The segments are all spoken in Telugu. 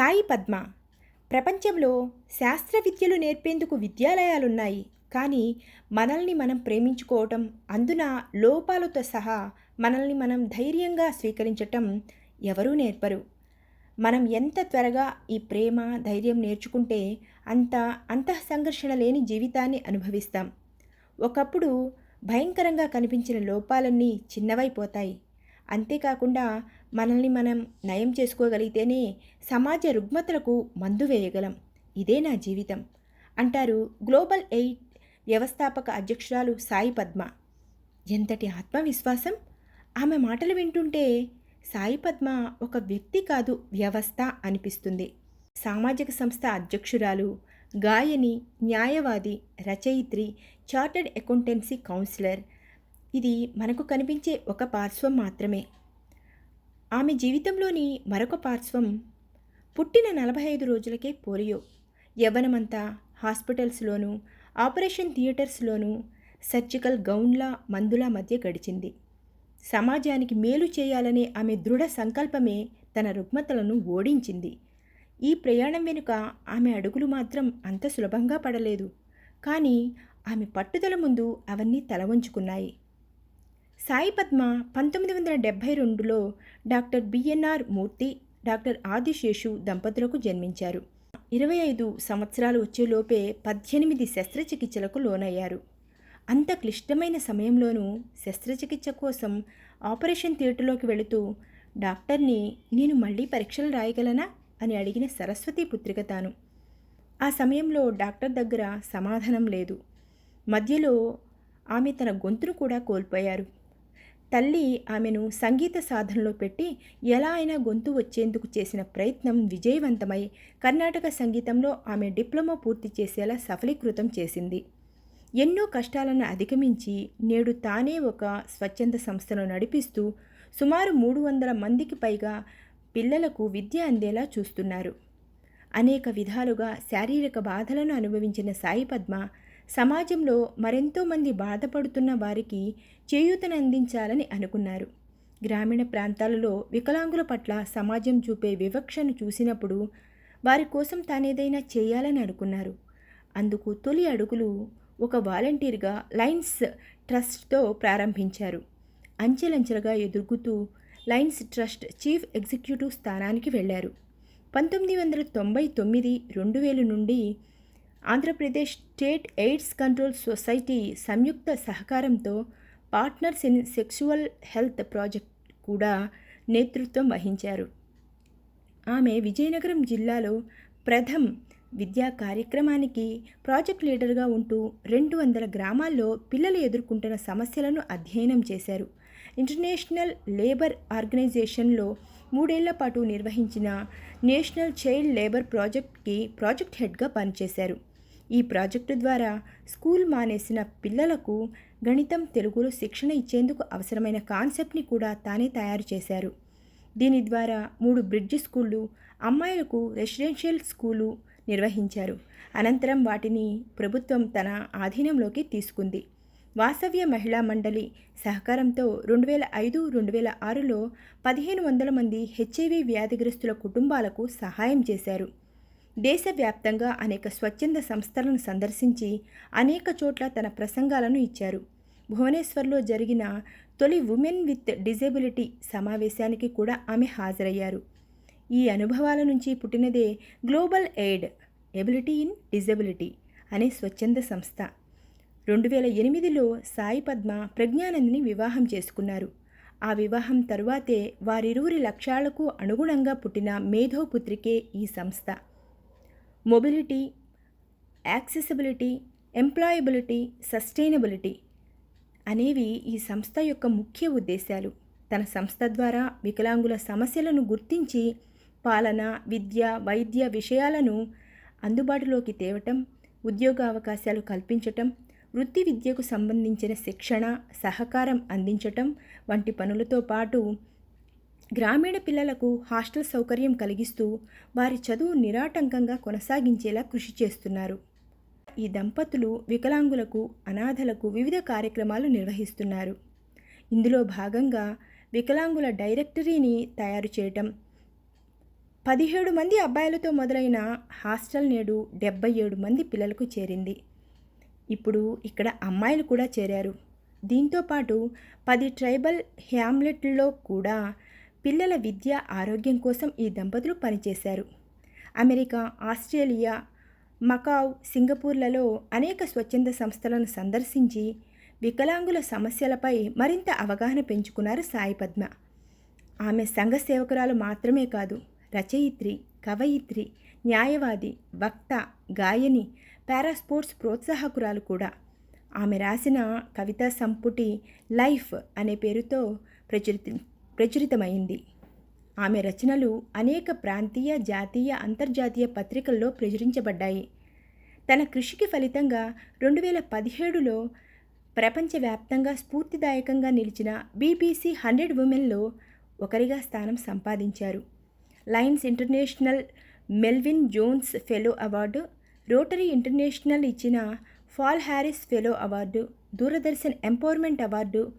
సాయి పద్మ. ప్రపంచంలో శాస్త్ర విద్యలు నేర్పేందుకు విద్యాలయాలున్నాయి. కానీ మనల్ని మనం ప్రేమించుకోవటం అందున లోపాలతో సహా మనల్ని మనం ధైర్యంగా స్వీకరించటం ఎవరూ నేర్పరు. మనం ఎంత త్వరగా ఈ ప్రేమ ధైర్యం నేర్చుకుంటే అంత అంతః సంఘర్షణ లేని జీవితాన్ని అనుభవిస్తాం. ఒకప్పుడు భయంకరంగా కనిపించిన లోపాలన్నీ చిన్నవైపోతాయి. అంతేకాకుండా మనల్ని మనం నయం చేసుకోగలిగితేనే సమాజ రుగ్మతలకు మందు వేయగలం. ఇదే నా జీవితం. అంటారు గ్లోబల్ ఎయిడ్ వ్యవస్థాపక అధ్యక్షురాలు సాయి పద్మ. ఎంతటి ఆత్మవిశ్వాసం? ఆమె మాటలు వింటుంటే సాయి పద్మ ఒక వ్యక్తి కాదు వ్యవస్థ అనిపిస్తుంది. సామాజిక సంస్థ అధ్యక్షురాలు గాయని న్యాయవాది రచయిత్రి చార్టర్డ్ అకౌంటెన్సీ కౌన్సిలర్ ఇది మనకు కనిపించే ఒక పార్శ్వం మాత్రమే. ఆమె జీవితంలోని మరొక పార్శ్వం పుట్టిన నలభై ఐదు రోజులకే పోలియో. యవ్వనమంతా హాస్పిటల్స్లోనూ ఆపరేషన్ థియేటర్స్లోనూ సర్జికల్ గౌన్ల మందుల మధ్య గడిచింది. సమాజానికి మేలు చేయాలనే ఆమె దృఢ సంకల్పమే తన రుగ్మతలను ఓడించింది. ఈ ప్రయాణం వెనుక ఆమె అడుగులు మాత్రం అంత సులభంగా పడలేదు. కానీ ఆమె పట్టుదల ముందు అవన్నీ తల వంచుకున్నాయి సాయి పద్మ పంతొమ్మిది వందల డెబ్భై రెండులో doctor BNR Murthy doctor Adiseshu దంపతులకు జన్మించారు. ఇరవై ఐదు సంవత్సరాలు వచ్చేలోపే పద్దెనిమిది శస్త్రచికిత్సలకు లోనయ్యారు. అంత క్లిష్టమైన సమయంలోనూ శస్త్రచికిత్స కోసం ఆపరేషన్ థియేటర్లోకి వెళుతూ డాక్టర్ని నేను మళ్ళీ పరీక్షలు రాయగలనా? అని అడిగిన సరస్వతి పుత్రిక తాను. ఆ సమయంలో డాక్టర్ దగ్గర సమాధానం లేదు. మధ్యలో ఆమె తన గొంతును కూడా కోల్పోయారు. తల్లి ఆమెను సంగీత సాధనలో పెట్టి ఎలా అయినా గొంతు వచ్చేందుకు చేసిన ప్రయత్నం విజయవంతమై కర్ణాటక సంగీతంలో ఆమె డిప్లొమా పూర్తి చేసేలా సఫలీకృతం చేసింది. ఎన్నో కష్టాలను అధిగమించి నేడు తానే ఒక స్వచ్ఛంద సంస్థను నడిపిస్తూ సుమారు మూడు వందల మందికి పైగా పిల్లలకు విద్య అందేలా చూస్తున్నారు. అనేక విధాలుగా శారీరక బాధలను అనుభవించిన సాయి పద్మ సమాజంలో మరెంతో మంది బాధపడుతున్న వారికి చేయూతను అందించాలని అనుకున్నారు. గ్రామీణ ప్రాంతాలలో వికలాంగుల పట్ల సమాజం చూపే వివక్షను చూసినప్పుడు వారి కోసం తానేదైనా చేయాలని అనుకున్నారు. అందుకు తొలి అడుగులు ఒక వాలంటీర్గా లైన్స్ ట్రస్ట్తో ప్రారంభించారు. అంచెలంచెలుగా ఎదుగుతూ లైన్స్ ట్రస్ట్ చీఫ్ ఎగ్జిక్యూటివ్ స్థానానికి వెళ్ళారు పంతొమ్మిది వందల తొంభై తొమ్మిది రెండు వేలు నుండి Andhra Pradesh state AIDS control society సంయుక్త సహకారంతో partners in sexual health project కూడా నేతృత్వం వహించారు. ఆమె విజయనగరం జిల్లాలో ప్రథమ్ విద్యా కార్యక్రమానికి ప్రాజెక్ట్ లీడర్గా ఉంటూ రెండు వందల గ్రామాల్లో పిల్లలు ఎదుర్కొంటున్న సమస్యలను అధ్యయనం చేశారు. ఇంటర్నేషనల్ లేబర్ ఆర్గనైజేషన్లో మూడేళ్ళ పాటు నిర్వహించిన నేషనల్ చైల్డ్ లేబర్ ప్రాజెక్ట్కి ప్రాజెక్ట్ హెడ్గా పనిచేశారు. ఈ ప్రాజెక్టు ద్వారా స్కూల్ మానేసిన పిల్లలకు గణితం తెలుగులో శిక్షణ ఇచ్చేందుకు అవసరమైన కాన్సెప్ట్ని కూడా తానే తయారు చేశారు. దీని ద్వారా మూడు బ్రిడ్జ్ స్కూళ్ళు అమ్మాయిలకు రెసిడెన్షియల్ స్కూలు నిర్వహించారు. అనంతరం వాటిని ప్రభుత్వం తన ఆధీనంలోకి తీసుకుంది. వాసవ్య మహిళా మండలి సహకారంతో రెండు వేల ఐదు రెండు వేల ఆరులో పదిహేను వందల మంది హెచ్ఐవి వ్యాధిగ్రస్తుల కుటుంబాలకు సహాయం చేశారు. దేశవ్యాప్తంగా అనేక స్వచ్ఛంద సంస్థలను సందర్శించి అనేక చోట్ల తన ప్రసంగాలను ఇచ్చారు. భువనేశ్వర్లో జరిగిన తొలి ఉమెన్ విత్ డిజేబిలిటీ సమావేశానికి కూడా ఆమె హాజరయ్యారు. ఈ అనుభవాల నుంచి పుట్టినదే Global Aid Ability in Disability అనే స్వచ్ఛంద సంస్థ. రెండు వేల ఎనిమిదిలో సాయి పద్మ ప్రజ్ఞానందిని వివాహం చేసుకున్నారు. ఆ వివాహం తరువాతే వారిరువురి లక్ష్యాలకు అనుగుణంగా పుట్టిన మేధోపుత్రికే ఈ సంస్థ. మొబిలిటీ యాక్సెసిబిలిటీ ఎంప్లాయబిలిటీ సస్టైనబిలిటీ అనేవి ఈ సంస్థ యొక్క ముఖ్య ఉద్దేశాలు. తన సంస్థ ద్వారా వికలాంగుల సమస్యలను గుర్తించి పాలన విద్య వైద్య విషయాలను అందుబాటులోకి తేవటం ఉద్యోగ అవకాశాలు కల్పించటం వృత్తి విద్యకు సంబంధించిన శిక్షణ సహకారం అందించటం వంటి పనులతో పాటు గ్రామీణ పిల్లలకు హాస్టల్ సౌకర్యం కలిగిస్తూ వారి చదువు నిరాటంకంగా కొనసాగించేలా కృషి చేస్తున్నారు. ఈ దంపతులు వికలాంగులకు అనాథలకు వివిధ కార్యక్రమాలు నిర్వహిస్తున్నారు. ఇందులో భాగంగా వికలాంగుల డైరెక్టరీని తయారు చేయటం పదిహేడు మంది అబ్బాయిలతో మొదలైన హాస్టల్ నేడు డెబ్బై ఏడు మంది పిల్లలకు చేరింది. ఇప్పుడు ఇక్కడ అమ్మాయిలు కూడా చేరారు. దీంతో పాటు పది ట్రైబల్ హ్యామ్లెట్లో కూడా పిల్లల విద్య ఆరోగ్యం కోసం ఈ దంపతులు పనిచేశారు. అమెరికా ఆస్ట్రేలియా మకావ్ సింగపూర్లలో అనేక స్వచ్ఛంద సంస్థలను సందర్శించి వికలాంగుల సమస్యలపై మరింత అవగాహన పెంచుకున్నారు సాయి పద్మ. ఆమె సంఘ సేవకురాలు మాత్రమే కాదు రచయిత్రి కవయిత్రి న్యాయవాది వక్త గాయని పారాస్పోర్ట్స్ ప్రోత్సాహకురాలు కూడా. ఆమె రాసిన కవితా సంపుటి లైఫ్ అనే పేరుతో ప్రచురిత ప్రచురితమైంది. ఆమె రచనలు అనేక ప్రాంతీయ జాతీయ అంతర్జాతీయ పత్రికల్లో ప్రచురించబడ్డాయి. తన కృషికి ఫలితంగా రెండు వేల పదిహేడులో ప్రపంచవ్యాప్తంగా స్ఫూర్తిదాయకంగా నిలిచిన బీబీసీ హండ్రెడ్ ఉమెన్లో ఒకరిగా స్థానం సంపాదించారు. Lions International Melvin Jones fellow award Rotary International ఇచ్చిన Paul Harris fellow award Doordarshan empowerment award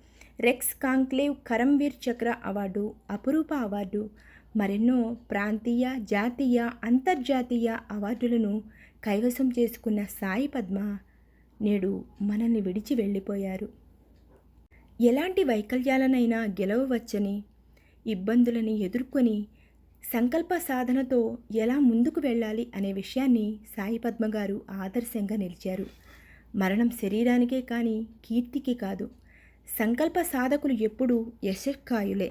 Rex conclave Karamveer Chakra award Apurupa award మరెన్నో ప్రాంతీయ జాతీయ అంతర్జాతీయ అవార్డులను కైవసం చేసుకున్న సాయి పద్మ నేడు మనల్ని విడిచి వెళ్ళిపోయారు. ఎలాంటి వైకల్యాలనైనా గెలవవచ్చని ఇబ్బందులని ఎదుర్కొని సంకల్ప సాధనతో ఎలా ముందుకు వెళ్ళాలి అనే విషయాన్ని సాయి పద్మ గారు ఆదర్శంగా నిలిచారు. మరణం శరీరానికే కానీ కీర్తికి కాదు. సంకల్ప సాధకులు ఎప్పుడూ యశక్కాయులే